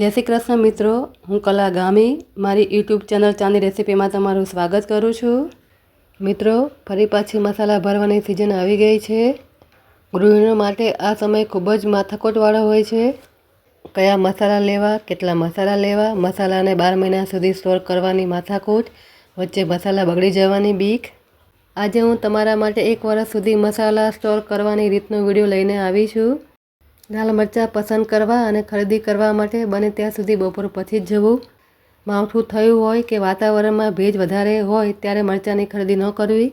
જય શ્રી કૃષ્ણ મિત્રો, હું કલા ગામી. મારી યુટ્યુબ ચેનલ ચાંદી રેસીપીમાં તમારું સ્વાગત કરું છું. મિત્રો, ફરી પાછી મસાલા ભરવાની સિઝન આવી ગઈ છે. ગૃહિણીઓ માટે આ સમય ખૂબ જ માથાકોટવાળો હોય છે. કયા મસાલા લેવા, કેટલા મસાલા લેવા, મસાલાને બાર મહિના સુધી સ્ટોર કરવાની માથાકૂટ, વચ્ચે મસાલા બગડી જવાની બીક. આજે હું તમારા માટે એક વર્ષ સુધી મસાલા સ્ટોર કરવાની રીતનો વીડિયો લઈને આવી છું. લાલ મરચાં પસંદ કરવા અને ખરીદી કરવા માટે બને ત્યાં સુધી બપોર પછી જ જવું. માવઠું થયું હોય કે વાતાવરણમાં ભેજ વધારે હોય ત્યારે મરચાંની ખરીદી ન કરવી.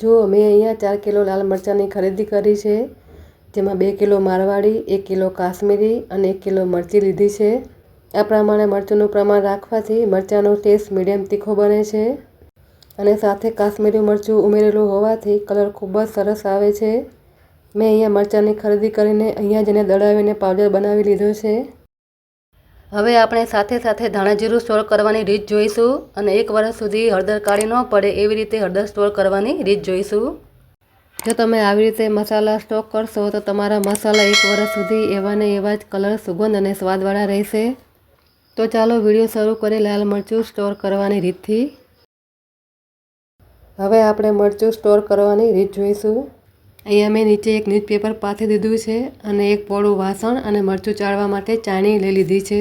જુઓ, મેં અહીંયા ચાર કિલો લાલ મરચાંની ખરીદી કરી છે, જેમાં બે કિલો મારવાડી, એક કિલો કાશ્મીરી અને એક કિલો મરચી લીધી છે. આ પ્રમાણે મરચુંનું પ્રમાણ રાખવાથી મરચાંનો ટેસ્ટ મીડિયમ તીખો બને છે અને સાથે કાશ્મીરી મરચું ઉમેરેલું હોવાથી કલર ખૂબ જ સરસ આવે છે. મેં અહીંયા મરચાંની ખરીદી કરીને અહીંયા જઈને દળાવીને પાવડર બનાવી લીધો છે. હવે આપણે સાથે સાથે ધાણાજીરું સ્ટોર કરવાની રીત જોઈશું અને એક વર્ષ સુધી હળદર કાઢી ન પડે એવી રીતે હળદર સ્ટોર કરવાની રીત જોઈશું. જો તમે આવી રીતે મસાલા સ્ટોક કરશો તો તમારા મસાલા એક વર્ષ સુધી એવા ને એવા જ કલર સુગંધ અને સ્વાદવાળા રહેશે. તો ચાલો વીડિયો શરૂ કરી લાલ મરચું સ્ટોર કરવાની રીતથી. હવે આપણે મરચું સ્ટોર કરવાની રીત જોઈશું. અહીંયા મેં નીચે એક ન્યૂઝપેપર પાથરી દીધું છે અને એક પોળું વાસણ અને મરચું ચાળવા માટે ચાણી લઈ લીધી છે.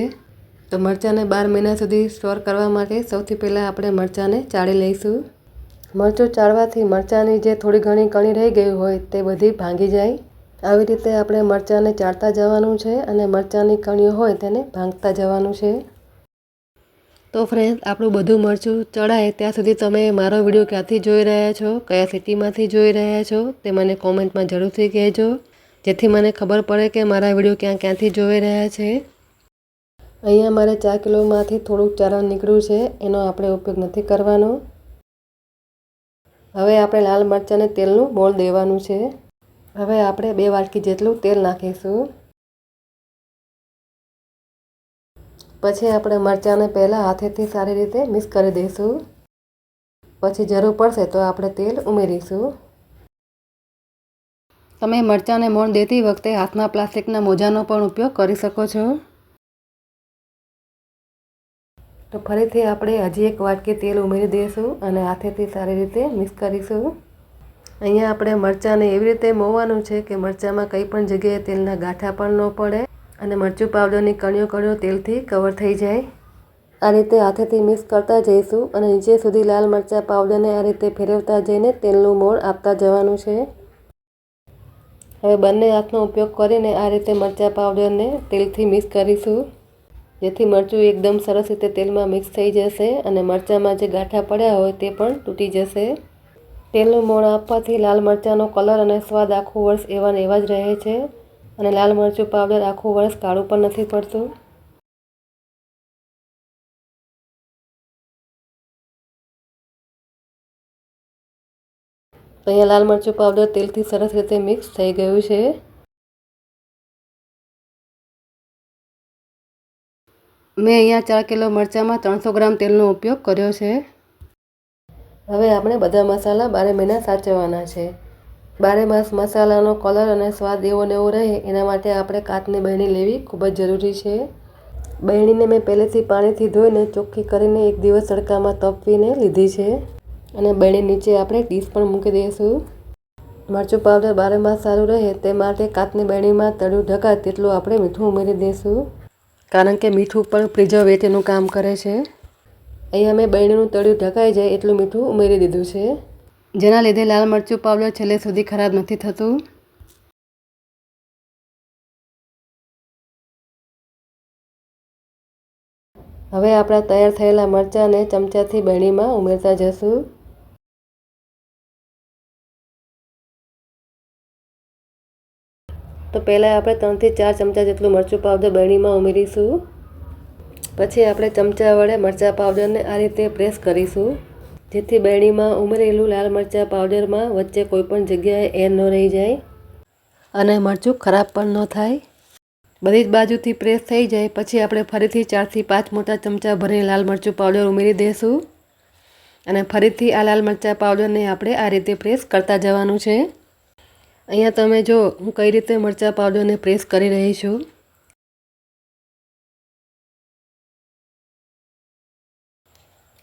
તો મરચાંને બાર મહિના સુધી સ્ટોર કરવા માટે સૌથી પહેલાં આપણે મરચાંને ચાળી લઈશું. મરચું ચાળવાથી મરચાંની જે થોડી ઘણી કણી રહી ગઈ હોય તે બધી ભાંગી જાય. આવી રીતે આપણે મરચાંને ચાળતા જવાનું છે અને મરચાંની કણીઓ હોય તેને ભાંગતા જવાનું છે. તો ફ્રેન્ડ આપણું બધું મરચું ચડાય, ત્યાં સુધી તમે મારો વીડિયો ક્યાંથી જોઈ રહ્યા છો, કયા સિટીમાંથી જોઈ રહ્યા છો, તે મને કોમેન્ટમાં જરૂરથી કહેજો. જેથી મને ખબર પડે કે મારા વીડિયો ક્યાં ક્યાંથી જોઈ રહ્યા છે. અહીંયા મારે ચાર કિલોમાંથી થોડુંક ચારણ નીકળ્યું છે, એનો આપણે ઉપયોગ નથી કરવાનો. હવે આપણે લાલ મરચાંને તેલનું મોળ દેવાનું છે. હવે આપણે બે વાટકી જેટલું તેલ નાખીશું. પછી આપણે મરચાંને પહેલાં હાથેથી સારી રીતે મિક્સ કરી દઈશું. પછી જરૂર પડશે તો આપણે તેલ ઉમેરીશું. તમે મરચાંને મોણ દેતી વખતે હાથમાં પ્લાસ્ટિકના મોજાનો પણ ઉપયોગ કરી શકો છો. તો ફરીથી આપણે હજી એક વાટકી તેલ ઉમેરી દઈશું અને હાથેથી સારી રીતે મિક્સ કરીશું. અહીંયા આપણે મરચાંને એવી રીતે મોવાનું છે કે મરચાંમાં કંઈ પણ જગ્યાએ તેલના ગાંઠા પણ ન પડે. અને મરચું પાવડરની કણિયો કણિયો તેલથી કવર થઈ જાય. આ રીતે હાથેથી મિક્સ કરતા જઈશું અને નીચે સુધી લાલ મરચાં પાવડરને આ રીતે ફેરવતા જઈને તેલનું મોણ આપતા જવાનું છે. હવે બંને હાથનો ઉપયોગ કરીને આ રીતે મરચાં પાવડરને તેલથી મિક્સ કરીશું. જેથી મરચું એકદમ સરસ રીતે તેલમાં મિક્સ થઈ જશે અને મરચાંમાં જે ગાંઠા પડ્યા હોય તે પણ તૂટી જશે. તેલનું મોણ આપવાથી લાલ મરચાંનો કલર અને સ્વાદ આખું વર્ષ એવા ને એવા જ રહે છે. અને લાલ મરચું પાવડર આખું વર્ષ કાળું પણ નથી પડતું. અહીંયા લાલ મરચું પાવડર તેલથી સરસ રીતે મિક્સ થઈ ગયું છે. મેં અહીંયા ચાર કિલો મરચાંમાં ત્રણસો ગ્રામ તેલનો ઉપયોગ કર્યો છે. હવે આપણે બધા મસાલા બારે મહિના સાચવવાના છે. બારે માસ મસાલાનો કલર અને સ્વાદ એવો ને એવો રહે, એના માટે આપણે કાચની બહેણી લેવી ખૂબ જ જરૂરી છે. બહેણીને મેં પહેલેથી પાણીથી ધોઈને ચોખ્ખી કરીને એક દિવસ તડકામાં તપવીને લીધી છે. અને બહેણી નીચે આપણે ડીશ પણ મૂકી દઈશું. મરચું પાવડર બારે માસ સારું રહે, તે માટે કાચની બહેણીમાં તળું ઢકાય તેટલું આપણે મીઠું ઉમેરી દઈશું. કારણ કે મીઠું પણ પ્રિઝર્વેટિવનું કામ કરે છે. અહીંયા મેં બહેણીનું તળ્યું ઢકાઈ જાય એટલું મીઠું ઉમેરી દીધું છે. જેના લીધે લાલ મરચું પાવડર છેલ્લે સુધી ખરાબ નથી થતું. હવે આપણા તૈયાર થયેલા મરચાંને ચમચાથી બરણીમાં ઉમેરતા જશું. તો પહેલાં આપણે ત્રણથી ચાર ચમચા જેટલું મરચું પાવડર બરણીમાં ઉમેરીશું. પછી આપણે ચમચા વડે મરચાં પાવડરને આ રીતે પ્રેસ કરીશું. જેથી બેણીમાં ઉમેરેલું લાલ મરચાં પાવડરમાં વચ્ચે કોઈપણ જગ્યાએ એર ન રહી જાય અને મરચું ખરાબ પણ ન થાય. બધી જ બાજુથી પ્રેસ થઈ જાય, પછી આપણે ફરીથી ચારથી પાંચ મોટા ચમચા ભરીને લાલ મરચું પાવડર ઉમેરી દઈશું અને ફરીથી આ લાલ મરચાં પાવડરને આપણે આ રીતે પ્રેસ કરતા જવાનું છે. અહીંયા તમે જો હું કઈ રીતે મરચાં પાવડરને પ્રેસ કરી રહી છું.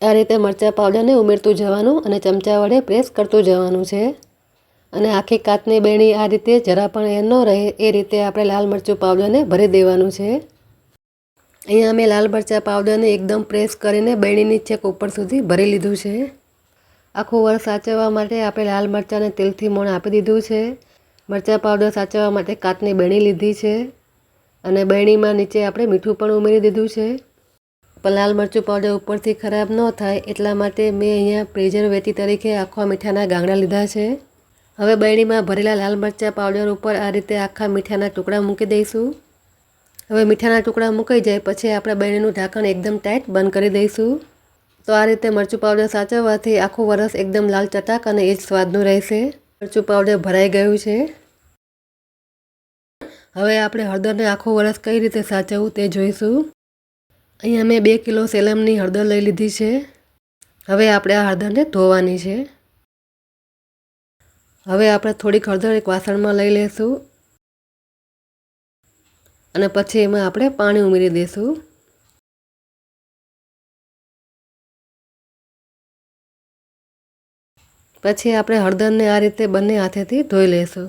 આ રીતે મરચાં પાવડરને ઉમેરતું જવાનું અને ચમચા વડે પ્રેસ કરતું જવાનું છે. અને આખી કાચની બેણી આ રીતે જરા પણ એ ન રહે, એ રીતે આપણે લાલ મરચું પાવડરને ભરી દેવાનું છે. અહીંયા અમે લાલ મરચાં પાવડરને એકદમ પ્રેસ કરીને બેણીની છેક ઉપર સુધી ભરી લીધું છે. આખું વર્ષ સાચવવા માટે આપણે લાલ મરચાંને તેલથી મોણ આપી દીધું છે. મરચાં પાવડર સાચવવા માટે કાચની બેણી લીધી છે. અને બેણીમાં નીચે આપણે મીઠું પણ ઉમેરી દીધું છે. પણ લાલ મરચું પાવડર ઉપરથી ખરાબ ન થાય એટલા માટે મેં અહીંયા પ્રિઝર્વેટિવ તરીકે આખા મીઠાના ગાંગડા લીધા છે. હવે બરણીમાં ભરેલા લાલ મરચાં પાવડર ઉપર આ રીતે આખા મીઠાના ટુકડા મૂકી દઈશું. હવે મીઠાના ટુકડા મૂકાઈ જાય પછી આપણે બરણીનું ઢાંકણ એકદમ ટાઈટ બંધ કરી દઈશું. તો આ રીતે મરચું પાવડર સાચવવાથી આખું વરસ એકદમ લાલ ચટાક અને એ જ સ્વાદનું રહેશે. મરચું પાવડર ભરાઈ ગયું છે. હવે આપણે હળદરને આખું વરસ કઈ રીતે સાચવવું તે જોઈશું. અહીંયા મેં બે કિલો સેલમની હળદર લઈ લીધી છે. હવે આપણે આ હળદરને ધોવાની છે. હવે આપણે થોડીક હળદર એક વાસણમાં લઈ લઈશું અને પછી એમાં આપણે પાણી ઉમેરી દઈશું પછી આપણે હળદરને આ રીતે બંને હાથેથી ધોઈ લઈશું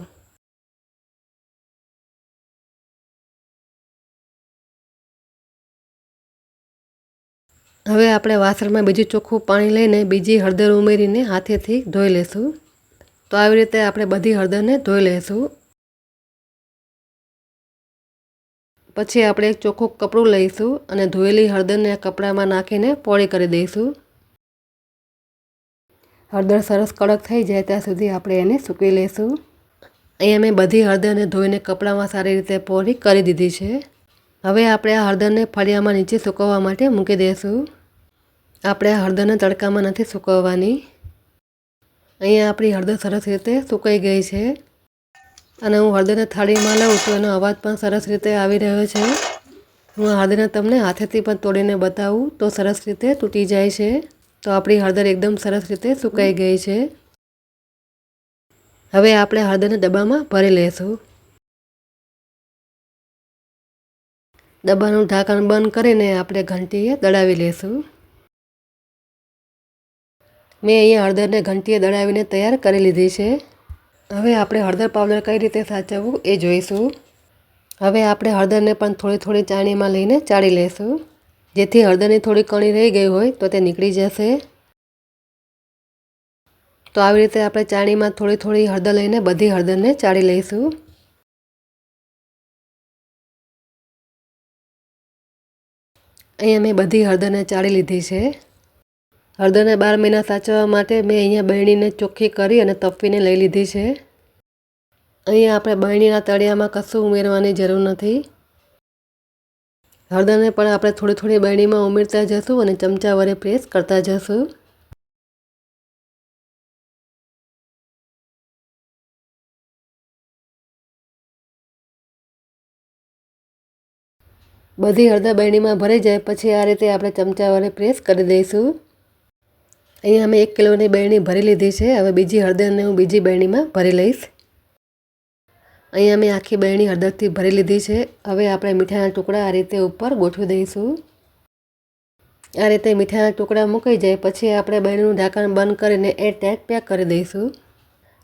હવે આપણે વાસણમાં બીજું ચોખ્ખું પાણી લઈને બીજી હળદર ઉમેરીને હાથેથી ધોઈ લઈશું તો આવી રીતે આપણે બધી હળદરને ધોઈ લઈશું પછી આપણે એક ચોખ્ખું કપડું લઈશું અને ધોયેલી હળદરને કપડામાં નાખીને પોળી કરી દઈશું. હળદર સરસ કડક થઈ જાય ત્યાં સુધી આપણે એને સૂકી લઈશું અહીંયા મેં બધી હળદરને ધોઈને કપડામાં સારી રીતે પોળી કરી દીધી છે. હવે આપણે આ હળદરને ફળિયામાં નીચે સૂકવવા માટે મૂકી દઈશું આપણે હળદરના તડકામાં નથી સૂકવવાની. અહીંયા આપણી હળદર સરસ રીતે સુકાઈ ગઈ છે. અને હું હળદરને થાળીમાં લઉં તો એનો અવાજ પણ સરસ રીતે આવી રહ્યો છે. હું હળદરને તમને હાથેથી પણ તોડીને બતાવું, તો સરસ રીતે તૂટી જાય છે. તો આપણી હળદર એકદમ સરસ રીતે સુકાઈ ગઈ છે. હવે આપણે હળદરને ડબ્બામાં ભરી લઈશું ડબ્બાનું ઢાંકણ બંધ કરીને આપણે ઘંટીએ દળાવી લઈશું મેં અહીંયા હળદરને ઘંટીએ દળાવીને તૈયાર કરી લીધી છે. હવે આપણે હળદર પાવડર કઈ રીતે સાચવવું એ જોઈશું. હવે આપણે હળદરને પણ થોડી થોડી ચાણીમાં લઈને ચાળી લઈશું જેથી હળદરની થોડી કણી રહી ગઈ હોય તો તે નીકળી જશે. તો આવી રીતે આપણે ચાણીમાં થોડી થોડી હળદર લઈને બધી હળદરને ચાળી લઈશું. અહીંયા મેં બધી હળદરને ચાળી લીધી છે. હળદરને બાર મહિના સાચવવા માટે મેં અહીંયા બરણીને ચોખ્ખી કરી અને તપીને લઈ લીધી છે. અહીંયા આપણે બરણીના તળિયામાં કશું ઉમેરવાની જરૂર નથી. હળદરને પણ આપણે થોડી થોડી બરણીમાં ઉમેરતા જશું અને ચમચા વડે પ્રેસ કરતા જશું. બધી હળદર બરણીમાં ભરાઈ જાય પછી આ રીતે આપણે ચમચા વડે પ્રેસ કરી દઈશું. અહીંયા અમે એક કિલોની બહેણી ભરી લીધી છે. હવે બીજી હળદરને હું બીજી બેણીમાં ભરી લઈશ. અહીંયા મેં આખી બહેણી હળદરથી ભરી લીધી છે. હવે આપણે મીઠાના ટુકડા આ રીતે ઉપર ગોઠવી દઈશું. આ રીતે મીઠાના ટુકડા મૂકી જાય, પછી આપણે બરણીનું ઢાંકણ બંધ કરીને એ ટેગ પેક કરી દઈશું.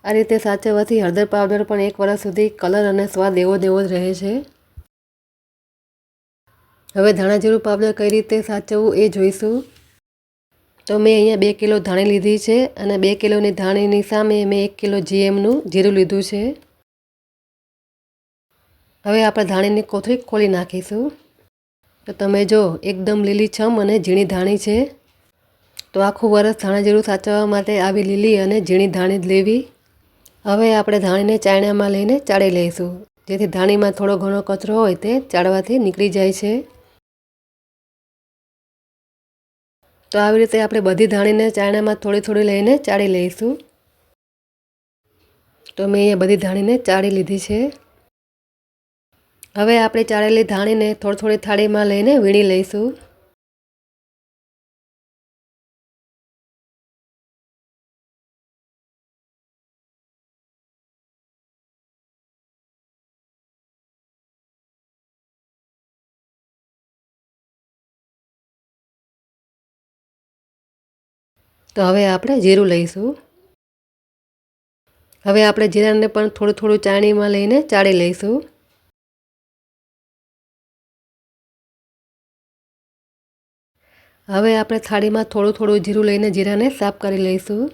આ રીતે સાચવવાથી હળદર પાવડર પણ એક વર્ષ સુધી કલર અને સ્વાદ એવો દેવો જ રહે છે. હવે ધાણા જીરું પાવડર કઈ રીતે સાચવવું એ જોઈશું. તો મેં અહીંયા બે કિલો ધાણી લીધી છે અને બે કિલોની ધાણીની સામે મેં એક કિલો જીએમનું જીરું લીધું છે. હવે આપણે ધાણીની કોથળી ખોલી નાખીશું. તો તમે જો એકદમ લીલી છમ અને ઝીણી ધાણી છે. તો આખું વરસ ધાણા જીરું સાચવવા માટે આવી લીલી અને ઝીણી ધાણી જ લેવી. હવે આપણે ધાણીને ચાયણામાં લઈને ચાળી લઈશું. જેથી ધાણીમાં થોડો ઘણો કચરો હોય તે ચાળવાથી નીકળી જાય છે. તો આવી રીતે આપણે બધી ધાણીને ચાયણામાં થોડી થોડી લઈને ચાળી લઈશું. તો મેં અહીંયા બધી ધાણીને ચાળી લીધી છે. હવે આપણે ચાળેલી ધાણીને થોડી થોડી થાળીમાં લઈને વીણી લઈશું. તો હવે આપણે જીરું લઈશું. હવે આપણે જીરાને પણ થોડું થોડું ચાણીમાં લઈને ચાળી લઈશું. હવે આપણે થાળીમાં થોડું થોડું જીરું લઈને જીરાને સાફ કરી લઈશું.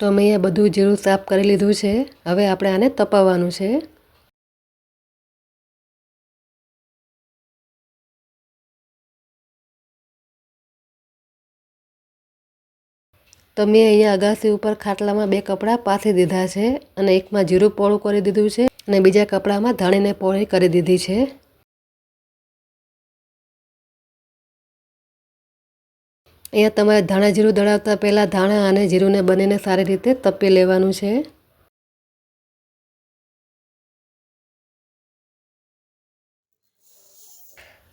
તો મેં બધું જીરું સાફ કરી લીધું છે. હવે આપણે આને તપાવવાનું છે. તો મેં અહીંયા અગાસી ઉપર ખાટલામાં બે કપડાં પાથી દીધા છે અને એકમાં જીરું પોળું કરી દીધું છે અને બીજા કપડામાં ધાણીને પોળી કરી દીધી છે. અહીંયા તમારે ધાણા જીરું દળાવતા પહેલાં ધાણા અને જીરુંને બંનેને સારી રીતે તપી લેવાનું છે.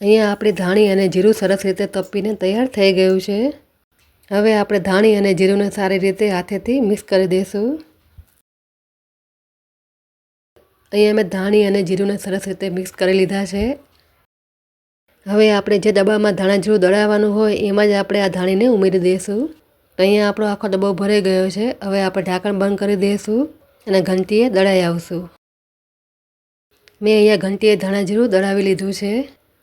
અહીંયા આપણી ધાણી અને જીરું સરસ રીતે તપીને તૈયાર થઈ ગયું છે. હવે આપણે ધાણી અને જીરુંને સારી રીતે હાથેથી મિક્સ કરી દઈશું. અહીંયા મેં ધાણી અને જીરુંને સરસ રીતે મિક્સ કરી લીધા છે. હવે આપણે જે ડબ્બામાં ધાણા જીરું દળાવવાનું હોય એમાં જ આપણે આ ધાણીને ઉમેરી દઈશું. અહીંયા આપણો આખો ડબ્બો ભરાઈ ગયો છે. હવે આપણે ઢાંકણ બંધ કરી દઈશું અને ઘંટીએ દળાઈ આવશું. મેં અહીંયા ઘંટીએ ધાણા જીરું દળાવી લીધું છે.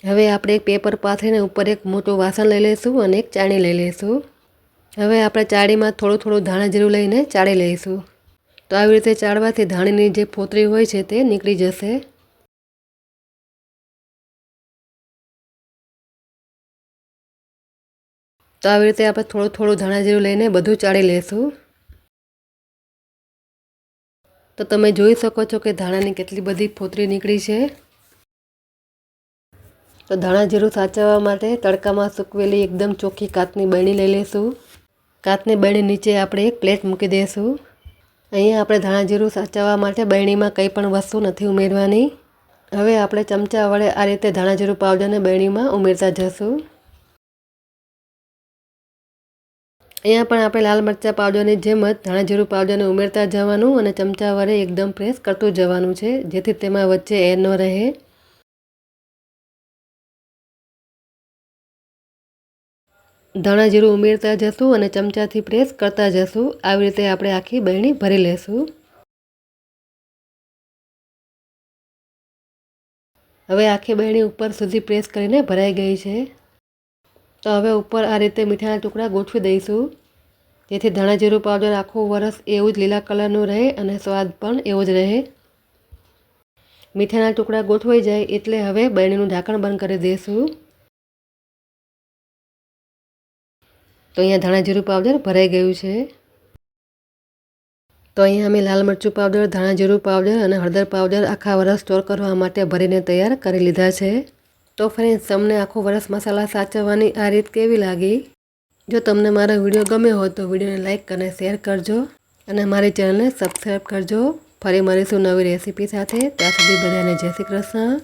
હવે આપણે એક પેપર પાથરીને ઉપર એક મોટું વાસણ લઈ લઈશું અને એક ચાણી લઈ લઈશું. હવે આપણે ચાળીમાં થોડું થોડું ધાણા જીરું લઈને ચાળી લઈશું. તો આવી રીતે ચાળવાથી ધાણીની જે ફોતરી હોય છે તે નીકળી જશે. તો આવી રીતે આપણે થોડું થોડું ધાણા જીરું લઈને બધું ચાળી લઈશું. તો તમે જોઈ શકો છો કે ધાણાની કેટલી બધી ફોતરી નીકળી છે. તો ધાણા જીરું સાચવવા માટે તડકામાં સૂકવેલી એકદમ ચોખ્ખી કાચની બરણી લઈ લઈશું. કાચની બરણી નીચે આપણે એક પ્લેટ મૂકી દઈશું અહીંયા આપણે ધાણા જીરું સાચવવા માટે બરણીમાં કંઈ પણ વસ્તુ નથી ઉમેરવાની. હવે આપણે ચમચા વડે આ રીતે ધાણા જીરું પાવડરને બરણીમાં ઉમેરતા જશું. અહીંયા પણ આપણે લાલ મરચાં પાવડરની જેમ જ ધાણા જીરું પાવડરને ઉમેરતા જવાનું અને ચમચા વડે એકદમ પ્રેસ કરતું જવાનું છે, જેથી તેમાં વચ્ચે એર ન રહે. ધાણા જીરું ઉમેરતા જશું અને ચમચાથી પ્રેસ કરતા જશું. આવી રીતે આપણે આખી બહેણી ભરી લેશું. હવે આખી બહેણી ઉપર સુધી પ્રેસ કરીને ભરાઈ ગઈ છે. તો હવે ઉપર આ રીતે મીઠાના ટુકડા ગોઠવી દઈશું. જેથી ધાણા જીરું પાવડર આખું વરસ એવું જ લીલા કલરનું રહે અને સ્વાદ પણ એવો જ રહે. મીઠાના ટુકડા ગોઠવાઈ જાય એટલે હવે બહેણીનું ઢાંકણ બંધ કરી દઈશું. તો અહીંયા ધાણા જીરું પાવડર ભરાઈ ગયું છે. તો અહીંયા અમે લાલ મરચું પાવડર, ધાણા જીરું પાવડર અને હળદર પાવડર આખા વરસ સ્ટોર કરવા માટે ભરીને તૈયાર કરી લીધા છે. તો ફ્રેન્ડ્સ તમને આખું વરસ મસાલા સાચવવાની આ રીત કેવી લાગી? જો તમને મારો વીડિયો ગમ્યો હોય તો વિડીયોને લાઇક અને શેર કરજો અને મારી ચેનલને સબસ્ક્રાઈબ કરજો. ફરી મળીશું નવી રેસીપી સાથે. ત્યાં સુધી બધાને જય શ્રી કૃષ્ણ.